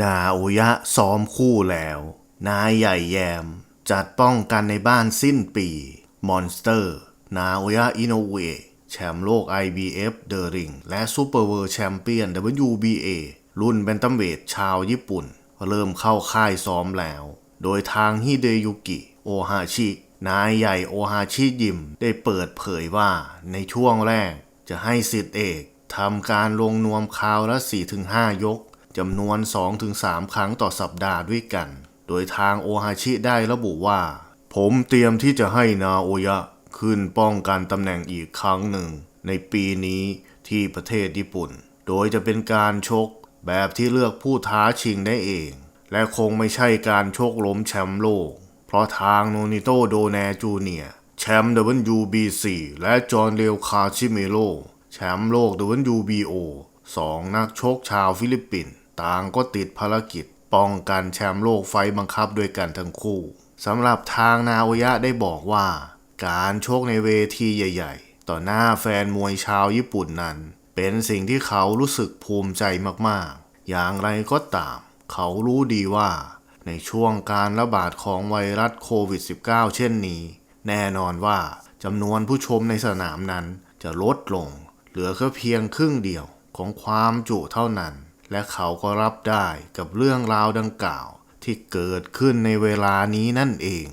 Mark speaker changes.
Speaker 1: นาโอยะซ้อมคู่แล้ว นายใหญ่แยม จัดป้องกันในบ้านสิ้นปี มอนสเตอร์ นาโอยะอินโนเวแชมป์โลก IBF เดอะริงและซูเปอร์เวิร์แชมเปี้ยน WBA รุ่นแบนตัมเวทชาวญี่ปุ่น เริ่มเข้าค่ายซ้อมแล้ว โดยทางฮิเดยุกิ โอฮาชิ นายใหญ่โอฮาชิยิม ได้เปิดเผยว่าในช่วงแรกจะให้สิทธิเอกทำการลงนวมคราวละ 4-5 ยก จำนวน 2-3 ครั้งต่อสัปดาห์ด้วยกัน โดยทางโอฮาชิได้ระบุว่า ผมเตรียมที่จะให้นาโอยะขึ้นป้องกันตำแหน่งอีกครั้งหนึ่ง ในปีนี้ที่ประเทศญี่ปุ่น โดยจะเป็นการชกแบบที่เลือกผู้ท้าชิงได้เอง และคงไม่ใช่การชกล้มแชมป์โลก เพราะทางโนนิโตโดแนจูเนียแชมป์ WBC และจอห์นเรลคาชิเมโลแชมป์โลก WBO สองนักชกชาวฟิลิปปินส์ ต่างก็ติดภารกิจ ป้องกันแชมป์โลกไฟบังคับด้วยกันทั้งคู่สำหรับทางนาโอยะได้บอกว่า การโชกในเวทีใหญ่ ๆ ต่อหน้าแฟนมวยชาวญี่ปุ่นนั้น เป็นสิ่งที่เขารู้สึกภูมิใจมากๆ อย่างไรก็ตาม เขารู้ดีว่า ในช่วงการระบาดของไวรัสโควิด -19 เช่นนี้ แน่นอนว่าจำนวนผู้ชมในสนามนั้นจะลดลง เหลือแค่เพียงครึ่งเดียวของความจุเท่านั้น และเขาก็รับได้กับเรื่องราวดังกล่าวที่เกิดขึ้นในเวลานี้นั่นเอง